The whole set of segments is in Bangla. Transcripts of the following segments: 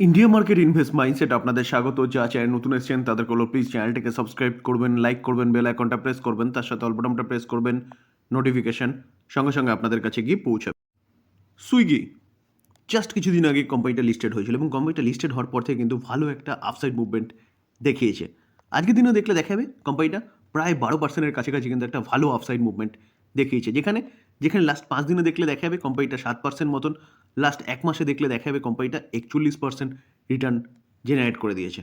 ইন্ডিয়া মার্কেট ইনভেস্ট মাইন্ডসেট আপনাদের স্বাগত। যা চ্যানেল নতুন এসেছেন, তাদেরকে হলো প্লিজ চ্যানেলটিকে সাবস্ক্রাইব করবেন লাইক করবেন বেল আইকনটা প্রেস করবেন, তার সাথে অল বাটনটা প্রেস করবেন নোটিফিকেশন সঙ্গে সঙ্গে আপনাদের কাছে গিয়ে পৌঁছাবে। সুইগি জাস্ট কিছুদিন আগে কোম্পানিটা লিস্টেড হয়েছিল এবং কোম্পানিটা লিস্টেড হওয়ার পর থেকে কিন্তু ভালো একটা আপসাইড মুভমেন্ট দেখিয়েছে। আজকের দিনেও দেখলে দেখাবে কোম্পানিটা প্রায় বারো পার্সেন্টের কাছাকাছি কিন্তু একটা ভালো আপসাইড মুভমেন্ট দেখিয়েছে। যেখানে যেখানে লাস্ট পাঁচ দিনে দেখলে দেখা যাবে কোম্পানিটা সাত পার্সেন্ট মতন লাস্ট এক মাসে দেখলে দেখা যাবে কোম্পানিটা একচল্লিশ পার্সেন্ট রিটার্ন জেনারেট করে দিয়েছে।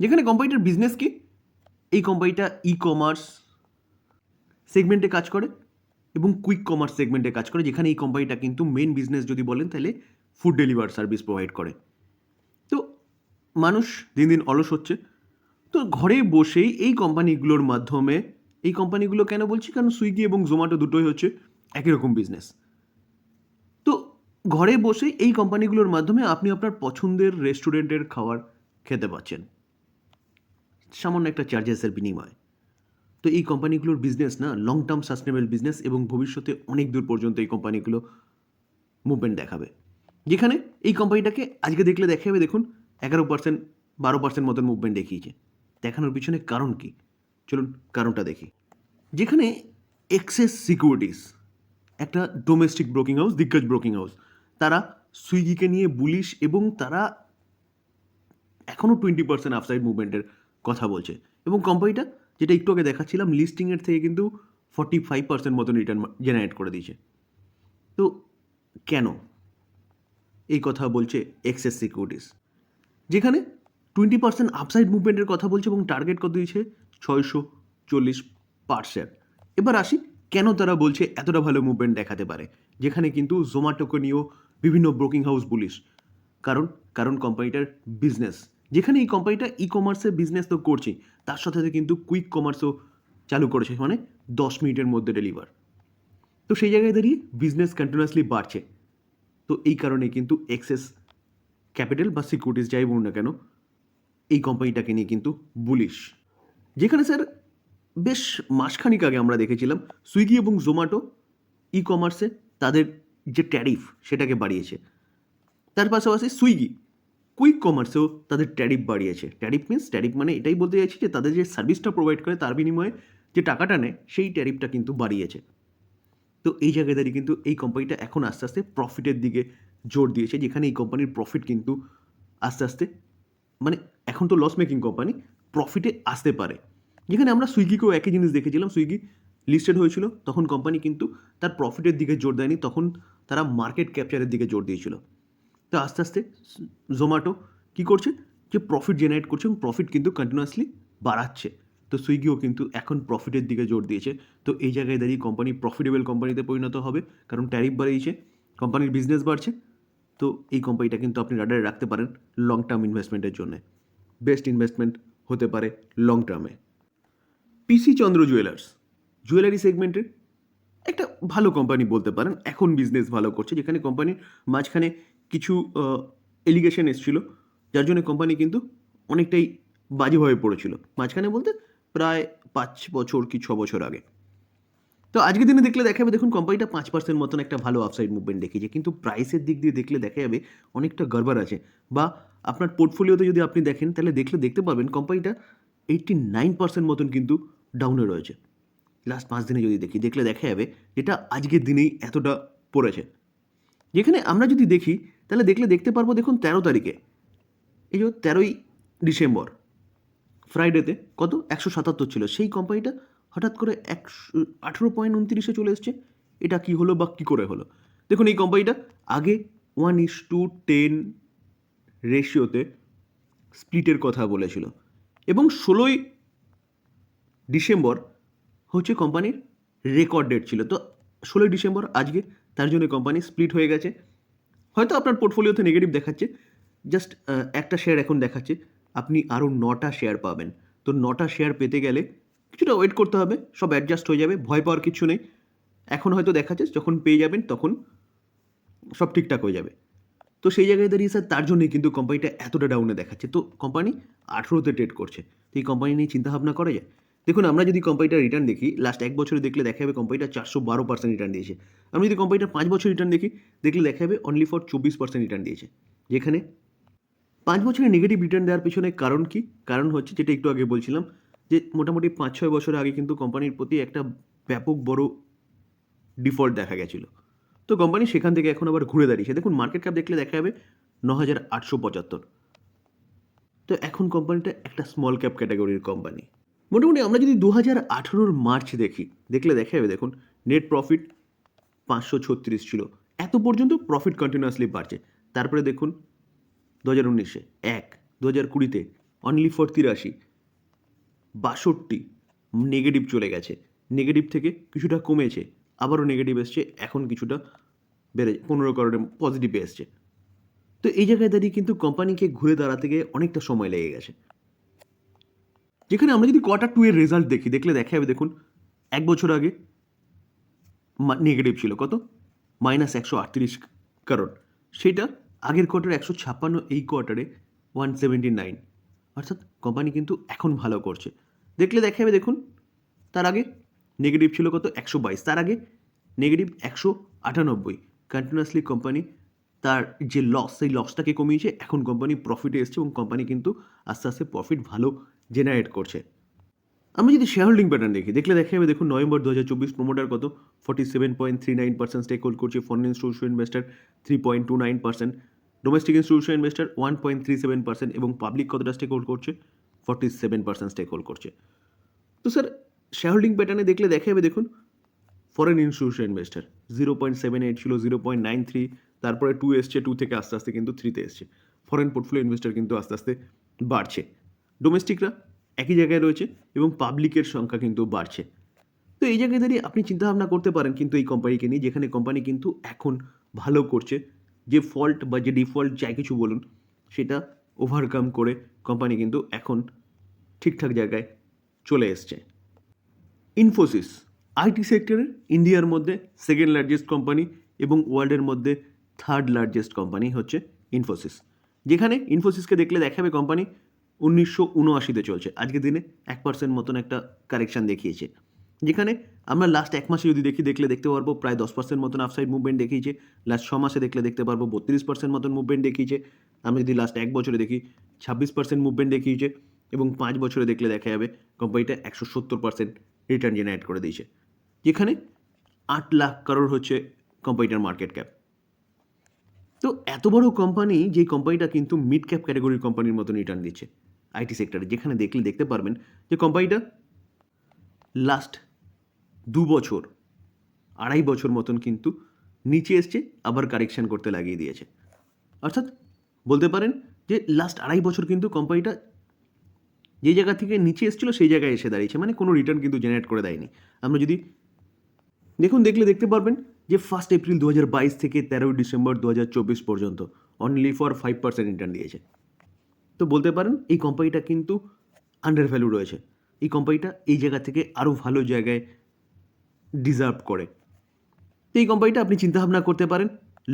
যেখানে কোম্পানিটার বিজনেস কি? এই কোম্পানিটা ই কমার্স সেগমেন্টে কাজ করে এবং কুইক কমার্স সেগমেন্টে কাজ করে, যেখানে এই কোম্পানিটা কিন্তু মেন বিজনেস যদি বলেন তাহলে ফুড ডেলিভার সার্ভিস প্রোভাইড করে। তো মানুষ দিন দিন অলস হচ্ছে। তো ঘরে বসেই এই কোম্পানিগুলোর মাধ্যমে, এই কোম্পানিগুলো কেন বলছি? কারণ সুইগি এবং জোম্যাটো দুটোই হচ্ছে একই রকম বিজনেস ঘরে বসেই এই কোম্পানিগুলোর মাধ্যমে আপনি আপনার পছন্দের রেস্টুরেন্টের খাবার খেতে পাচ্ছেন। সামান্য একটা চার্জেসের বিনিময়ে। তো এই কোম্পানিগুলোর বিজনেস না লং টার্ম সাস্টেনেবল বিজনেস এবং ভবিষ্যতে অনেক দূর পর্যন্ত এই কোম্পানিগুলো মুভমেন্ট দেখাবে। যেখানে এই কোম্পানিটাকে আজকে দেখলে দেখা যাবে দেখুন, এগারো পার্সেন্ট বারো পার্সেন্ট মতন মুভমেন্ট দেখিয়েছে। দেখানোর পিছনে কারণ কি? চলুন কারণটা দেখি। যেখানে এক্সেস সিকিউরিটিস একটা ডোমেস্টিক ব্রোকিং হাউস দিগ্গজ ব্রোকিং হাউস তারা সুইগিকে নিয়ে বুলিশ এবং তারা এখনও টোয়েন্টি পার্সেন্ট আপসাইড মুভমেন্টের কথা বলছে। এবং কোম্পানিটা যেটা একটু আগে দেখাচ্ছিলাম লিস্টিংয়ের থেকে কিন্তু ফর্টি ফাইভ পার্সেন্ট মতন রিটার্ন জেনারেট করে দিয়েছে। তো কেন এই কথা বলছে এক্সেস সিকিউরিটিস যেখানে টোয়েন্টি পার্সেন্ট আপসাইড মুভমেন্টের কথা বলছে এবং টার্গেট কত দিয়েছে? ছয়শো চল্লিশ পার্সেন্ট এবার আসি, কেন তারা বলছে এতটা ভালো মুভমেন্ট দেখাতে পারে? যেখানে কিন্তু জোম্যাটোকে নিয়েও বিভিন্ন ব্রোকিং হাউস বলিস কারণ কারণ কোম্পানিটার বিজনেস যেখানে এই কোম্পানিটা ই কমার্সের বিজনেস তো করছে তার সাথে সাথে কিন্তু কুইক কমার্সও চালু করেছে মানে দশ মিনিটের মধ্যে ডেলিভার তো সেই জায়গায় দাঁড়িয়ে বিজনেস কন্টিনিউয়াসলি বাড়ছে। তো এই কারণে কিন্তু এক্সেস ক্যাপিটাল বা সিকিউরিটিস যাই বলুন না কেন, এই কোম্পানিটাকে নিয়ে কিন্তু বুলিশ যেখানে স্যার বেশ মাসখানিক আগে আমরা দেখেছিলাম, সুইগি এবং জোম্যাটো ই কমার্সে তাদের যে ট্যারিফ সেটাকে বাড়িয়েছে। তার পাশাপাশি সুইগি, কুইক কমার্সেও তাদের ট্যারিফ বাড়িয়েছে। ট্যারিফ মিন্স ট্যারিফ মানে এটাই বলতে চাইছি যে তাদের যে সার্ভিসটা প্রোভাইড করে তার বিনিময়ে যে টাকাটা নেয় সেই ট্যারিফটা কিন্তু বাড়িয়েছে। তো এই জায়গায় দাঁড়িয়ে কিন্তু এই কোম্পানিটা এখন আস্তে আস্তে প্রফিটের দিকে জোর দিয়েছে, যেখানে এই কোম্পানির প্রফিট কিন্তু আস্তে আস্তে মানে এখন তো লস মেকিং কোম্পানি প্রফিটে আসতে পারে। যেখানে আমরা সুইগিকেও একই জিনিস দেখেছিলাম, সুইগি লিস্টেড হয়েছিল, তখন কোম্পানি কিন্তু তার প্রফিটের দিকে জোর দেয়নি, তখন তারা মার্কেট ক্যাপচারের দিকে জোর দিয়েছিল। তো আস্তে আস্তে জোম্যাটো কী করছে? যে প্রফিট জেনারেট করছে এবং প্রফিট কিন্তু কন্টিনিউয়াসলি বাড়াচ্ছে। তো সুইগিও কিন্তু এখন প্রফিটের দিকে জোর দিয়েছে। তো এই জায়গায় দাঁড়িয়ে কোম্পানি প্রফিটেবল কোম্পানিতে পরিণত হবে, কারণ ট্যারিফ বাড়িয়েছে কোম্পানির বিজনেস বাড়ছে। তো এই কোম্পানিটা কিন্তু আপনি রাডারে রাখতে পারেন লং টার্ম ইনভেস্টমেন্টের জন্য। বেস্ট ইনভেস্টমেন্ট হতে পারে লং টার্মে পিসি চন্দ্র জুয়েলার্স জুয়েলারি সেগমেন্টের একটা ভালো কোম্পানি বলতে পারেন। এখন বিজনেস ভালো করছে, যেখানে কোম্পানির মাঝখানে কিছু এলিগেশন এসেছিল, যার জন্য কোম্পানি কিন্তু অনেকটাই বাজেভাবে পড়েছিল। মাঝখানে বলতে প্রায় পাঁচ বছর কি ছ বছর আগে। তো আজকের দিনে দেখলে দেখা যাবে, দেখুন কোম্পানিটা পাঁচ পার্সেন্ট মতন একটা ভালো আপসাইড মুভমেন্ট দেখিয়েছে, কিন্তু প্রাইসের দিক দিয়ে দেখলে দেখা যাবে অনেকটা গড়বড় আছে। বা আপনার পোর্টফোলিওতে যদি আপনি দেখেন, তাহলে দেখলে দেখতে পারবেন কোম্পানিটা এইটটি নাইন পার্সেন্ট মতন কিন্তু ডাউনে রয়েছে। লাস্ট পাঁচ দিনে যদি দেখি, দেখলে দেখা যাবে যেটা আজকের দিনেই এতটা পড়েছে। যেখানে আমরা যদি দেখি, তাহলে দেখলে দেখতে পারব দেখুন তেরো তারিখে। এই যে তেরোই ডিসেম্বর, ফ্রাইডেতে কত? একশো সাতাত্তর ছিল। সেই কোম্পানিটা হঠাৎ করে একশো, আঠেরো পয়েন্ট উনত্রিশে চলে এসছে। এটা কি হলো বা কী করে হলো? দেখুন এই কোম্পানিটা আগে ওয়ান ইস টু টেন রেশিওতে স্প্লিটের কথা বলেছিল। এবং ষোলোই ডিসেম্বর হচ্ছে কোম্পানির রেকর্ড ডেট ছিল। তো ষোলোই ডিসেম্বর আজকে তার জন্য কোম্পানি স্প্লিট হয়ে গেছে। হয়তো আপনার পোর্টফোলিওতে নেগেটিভ দেখাচ্ছে। জাস্ট একটা শেয়ার এখন দেখাচ্ছে। আপনি আরও নটা শেয়ার পাবেন। তো নটা শেয়ার পেতে গেলে কিছুটা ওয়েট করতে হবে। সব অ্যাডজাস্ট হয়ে যাবে। ভয় পাওয়ার কিছু নেই। এখন হয়তো দেখাচ্ছে, যখন পেয়ে যাবেন তখন সব ঠিকঠাক হয়ে যাবে। তো সেই জায়গায় দাঁড়িয়ে স্যার তার জন্যই কিন্তু কোম্পানিটা এতটা ডাউনে দেখাচ্ছে। তো কোম্পানি আঠেরোতে ট্রেড করছে। তো এই কোম্পানি নিয়ে চিন্তাভাবনা করা যায়? দেখুন, আমরা যদি কোম্পানিটার রিটার্ন দেখি লাস্ট এক বছরে দেখলে দেখা যাবে কোম্পানিটা চারশো বারো পার্সেন্ট রিটার্ন দিয়েছে। আমরা যদি কোম্পানিটা পাঁচ বছর রিটার্ন দেখি, দেখলে দেখা যাবে অনলি ফর চব্বিশ পার্সেন্ট রিটার্ন দিয়েছে। যেখানে পাঁচ বছরের নেগেটিভ রিটার্ন দেওয়ার পিছনে কারণ কি? কারণ হচ্ছে যেটা একটু আগে বলছিলাম, যে মোটামুটি পাঁচ ছয় বছর আগে কিন্তু কোম্পানির প্রতি একটা ব্যাপক বড় ডিফল্ট দেখা গেছিল। তো কোম্পানি সেখান থেকে এখন আবার ঘুরে দাঁড়িয়েছে। দেখুন মার্কেট ক্যাপ দেখলে দেখা যাবে ন হাজার আটশো পঁচাত্তর। তো এখন কোম্পানিটা একটা স্মল ক্যাপ ক্যাটাগরির কোম্পানি মোটামুটি আমরা যদি দু হাজার আঠেরোর মার্চ দেখি, দেখলে দেখা যাবে, দেখুন নেট প্রফিট পাঁচশো ছত্রিশ ছিল। এত পর্যন্ত প্রফিট কন্টিনিউয়াসলি বাড়ছে। তারপরে দেখুন দু হাজার উনিশে, এক দু হাজার কুড়িতে অনলি ফর তিরাশি, বাষট্টি নেগেটিভ চলে গেছে। নেগেটিভ থেকে কিছুটা কমেছে, আবারও নেগেটিভ এসছে, এখন কিছুটা বেড়ে পনেরো কারণে পজিটিভে এসছে। তো এই জায়গায় দাঁড়িয়ে কিন্তু কোম্পানিকে ঘুরে দাঁড়াতে গিয়ে অনেকটা সময় লেগে গেছে। যেখানে আমরা যদি কোয়ার্টার টু এর রেজাল্ট দেখি, দেখলে দেখা যাবে দেখুন, এক বছর আগে নেগেটিভ ছিল, কত? মাইনাস একশো আটত্রিশ কারণ সেটা আগের কোয়ার্টারে একশো ছাপ্পান্ন, এই কোয়ার্টারে ওয়ান সেভেন্টি নাইন অর্থাৎ কোম্পানি কিন্তু এখন ভালো করছে। দেখলে দেখা যাবে দেখুন, তার আগে নেগেটিভ ছিল কত? একশো বাইশ। তার আগে নেগেটিভ একশো আটানব্বই। কন্টিনিউয়াসলি কোম্পানি তার যে লস সেই লসটাকে কমিয়েছে। এখন কোম্পানি প্রফিটে এসছে এবং কোম্পানি কিন্তু আস্তে আস্তে প্রফিট ভালো জেনারেট করছে। আমি যদি শেয়ার হোল্ডিং প্যাটার্ন দেখি, দেখলে দেখে আমি দেখুন নভেম্বর দু হাজার চব্বিশ প্রোমোটার কত? Forty seven point three nine percent stake hold করছে foreign institution investor three point two nine percent domestic institution investor one point three seven percent এবং পাবলিক কতটা স্টেক হোল্ড করছে? Forty seven percent stake hold করছে। তো স্যার শেয়ার হোল্ডিং প্যাটার্নে দেখলে দেখে যাবে দেখুন foreign institution investor zero point seven eight ছিল জিরো পয়েন্ট নাইন থ্রি তারপরে টু এসছে টু থেকে আস্তে আস্তে কিন্তু থ্রিতে এসছে। ফরেন পোর্টফোলিও ইনভেস্টার কিন্তু আস্তে আস্তে বাড়ছে। ডোমেস্টিকরা একই জায়গায় রয়েছে এবং পাবলিকের সংখ্যা কিন্তু বাড়ছে। তো এই জায়গায় দাঁড়িয়ে আপনি চিন্তাভাবনা করতে পারেন কিন্তু এই কোম্পানিকে নিয়ে, যেখানে কোম্পানি কিন্তু এখন ভালো করছে, যে ফল্ট বা যে ডিফল্ট যাই কিছু বলুন, সেটা ওভারকাম করে কোম্পানি কিন্তু এখন ঠিকঠাক জায়গায় চলে এসছে। ইনফোসিস আইটি সেক্টরের ইন্ডিয়ার মধ্যে সেকেন্ড লার্জেস্ট কোম্পানি এবং ওয়ার্ল্ডের মধ্যে থার্ড লার্জেস্ট কোম্পানি হচ্ছে ইনফোসিস যেখানে ইনফোসিসকে দেখলে দেখাবে কোম্পানি উনিশশো উনআশিতে চলছে। আজকের দিনে এক পার্সেন্ট মতন একটা কারেকশান দেখিয়েছে। যেখানে আমরা লাস্ট এক মাসে যদি দেখি, দেখলে দেখতে পারব, প্রায় দশ পার্সেন্ট মতন আফসাইড মুভমেন্ট দেখিয়েছে। লাস্ট ছ মাসে দেখলে দেখতে পারব, বত্রিশ পার্সেন্ট মতন মুভমেন্ট দেখিয়েছে। আমরা যদি লাস্ট এক বছরে দেখি, ছাব্বিশ পার্সেন্ট মুভমেন্ট দেখিয়েছে এবং পাঁচ বছরে দেখলে দেখা যাবে কোম্পানিটা একশো সত্তর পার্সেন্ট রিটার্ন জেনারেট করে দিয়েছে। যেখানে আট লাখ কারোর হচ্ছে কোম্পানিটার মার্কেট ক্যাপ তো এত বড় কোম্পানি যে কোম্পানিটা কিন্তু মিড ক্যাপ ক্যাটাগরির কোম্পানির মতন রিটার্ন দিচ্ছে আইটি সেক্টরে যেখানে দেখলে দেখতে পারবেন যে কোম্পানিটা লাস্ট দু বছর, আড়াই বছর মতন কিন্তু নিচে এসছে, আবার কারেকশান করতে লাগিয়ে দিয়েছে। অর্থাৎ বলতে পারেন যে লাস্ট আড়াই বছর কিন্তু কোম্পানিটা যে জায়গা থেকে নিচে এসেছিল সেই জায়গায় এসে দাঁড়িয়েছে। মানে কোনো রিটার্ন কিন্তু জেনারেট করে দেয়নি। আমরা যদি দেখুন, দেখলে দেখতে পারবেন যে ফার্স্ট এপ্রিল দু হাজার বাইশ থেকে তেরোই ডিসেম্বর দু হাজার চব্বিশ পর্যন্ত only for five percent return দিয়েছে। তো বলতে পারেন, এই কোম্পানিটা কিন্তু আন্ডার ভ্যালু রয়েছে। এই কোম্পানিটা এই জায়গা থেকে আরও ভালো জায়গায় ডিজার্ভ করে। তো এই কোম্পানিটা আপনি চিন্তাভাবনা করতে পারেন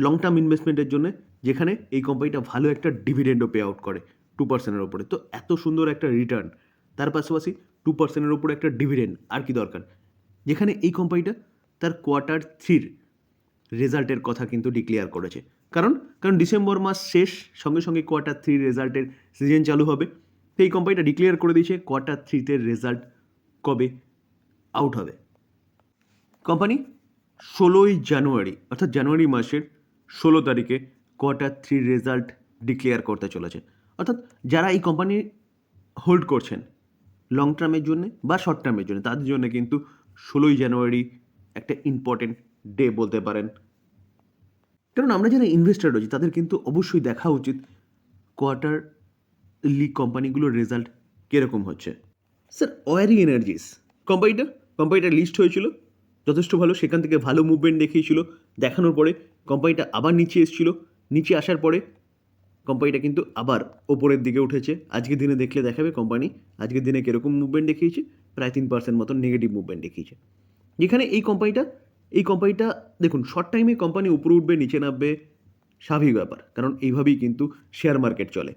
লং টার্ম ইনভেস্টমেন্টের জন্য, যেখানে এই কোম্পানিটা ভালো একটা ডিভিডেন্ডও পে আউট করে টু পার্সেন্টের ওপরে তো এত সুন্দর একটা রিটার্ন তার পাশাপাশি টু পার্সেন্টের ওপরে একটা ডিভিডেন্ড আর কি দরকার? যেখানে এই কোম্পানিটা তার কোয়ার্টার থ্রির রেজাল্টের কথা কিন্তু ডিক্লেয়ার করেছে। কারণ? কারণ ডিসেম্বর মাস শেষ, সঙ্গে সঙ্গে কোয়ার্টার থ্রি রেজাল্টের সিজন চালু হবে। তো এই কোম্পানিটা ডিক্লেয়ার করে দিয়েছে, কোয়ার্টার থ্রিতে রেজাল্ট কবে? আউট হবে। কোম্পানি ষোলোই জানুয়ারি, অর্থাৎ জানুয়ারি মাসের ষোলো তারিখে কোয়ার্টার থ্রি রেজাল্ট ডিক্লেয়ার করতে চলেছে। অর্থাৎ যারা এই কোম্পানি হোল্ড করছেন লং টার্মের জন্য বা শর্ট টার্মের জন্য, তাদের জন্য কিন্তু ষোলোই জানুয়ারি একটা ইম্পর্টেন্ট ডে বলতে পারেন। কারণ আমরা যারা ইনভেস্টার রয়েছি, তাদের কিন্তু অবশ্যই দেখা উচিত কোয়ার্টারলি কোম্পানিগুলোর রেজাল্ট কীরকম হচ্ছে। স্যার ওয়ারি এনার্জিস কোম্পানিটা কোম্পানিটা লিস্ট হয়েছিল, যথেষ্ট ভালো, সেখান থেকে ভালো মুভমেন্ট দেখিয়েছিল, দেখানোর পরে কোম্পানিটা আবার নিচে এসেছিল, নিচে আসার পরে কোম্পানিটা কিন্তু আবার ওপরের দিকে উঠেছে। আজকের দিনে দেখলে দেখাবে কোম্পানি আজকের দিনে কীরকম মুভমেন্ট দেখিয়েছে, প্রায় তিন পার্সেন্ট মতন নেগেটিভ মুভমেন্ট দেখিয়েছে। যেখানে এই কোম্পানিটা এই কোম্পানিটা দেখুন শর্ট টাইমে কোম্পানি উপরে উঠবে, নিচে নামবে, স্বাভাবিক ব্যাপার। কারণ এইভাবেই কিন্তু শেয়ার মার্কেট চলে।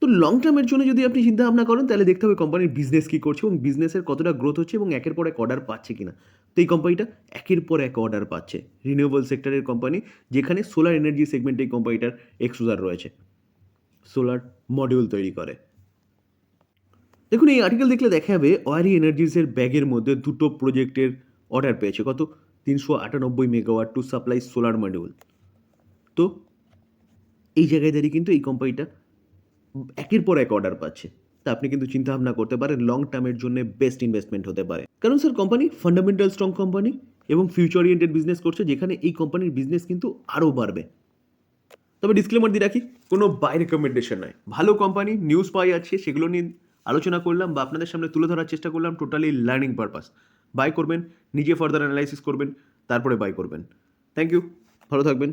তো লং টার্মের জন্য যদি আপনি চিন্তা ভাবনা করেন, তাহলে দেখতে হবে কোম্পানির বিজনেস কী করছে এবং বিজনেসের কতটা গ্রোথ হচ্ছে এবং একের পর এক অর্ডার পাচ্ছে কিনা। তো এই কোম্পানিটা একের পর এক অর্ডার পাচ্ছে। রিনিউয়েবল সেক্টরের কোম্পানি যেখানে সোলার এনার্জি সেগমেন্টে এই কোম্পানিটার এক্সপোজার রয়েছে। সোলার মডিউল তৈরি করে। দেখুন, এই আর্টিকেল দেখলে দেখা যাবে ওয়ারি এনার্জিসের ব্যাগের মধ্যে দুটো প্রজেক্টের অর্ডার পেয়েছে। কত? তিনশো আটানব্বই megawatt to supply solar module তো এই জায়গায় দাঁড়িয়ে কিন্তু এই কোম্পানিটা একের পর এক অর্ডার পাচ্ছে। তা আপনি কিন্তু চিন্তা ভাবনা করতে পারেন লং টার্মের জন্য বেস্ট ইনভেস্টমেন্ট হতে পারে। কারণ sir company fundamental strong company এবং ফিউচার ওরিয়েন্টেড বিজনেস করছে, যেখানে এই কোম্পানির বিজনেস কিন্তু আরও বাড়বে। তবে ডিসক্লেমার দিয়ে রাখি, কোনো বাই রেকমেন্ডেশন নয় ভালো কোম্পানি নিউজ পাই যাচ্ছে সেগুলো নিয়ে আলোচনা করলাম বা আপনাদের সামনে তুলে ধরার চেষ্টা করলাম টোটালি লার্নিং পারপাস বাই করবেন নিজে ফার্দার অ্যানালাইসিস করবেন তারপরে বাই করবেন। থ্যাংক ইউ ভালো থাকবেন।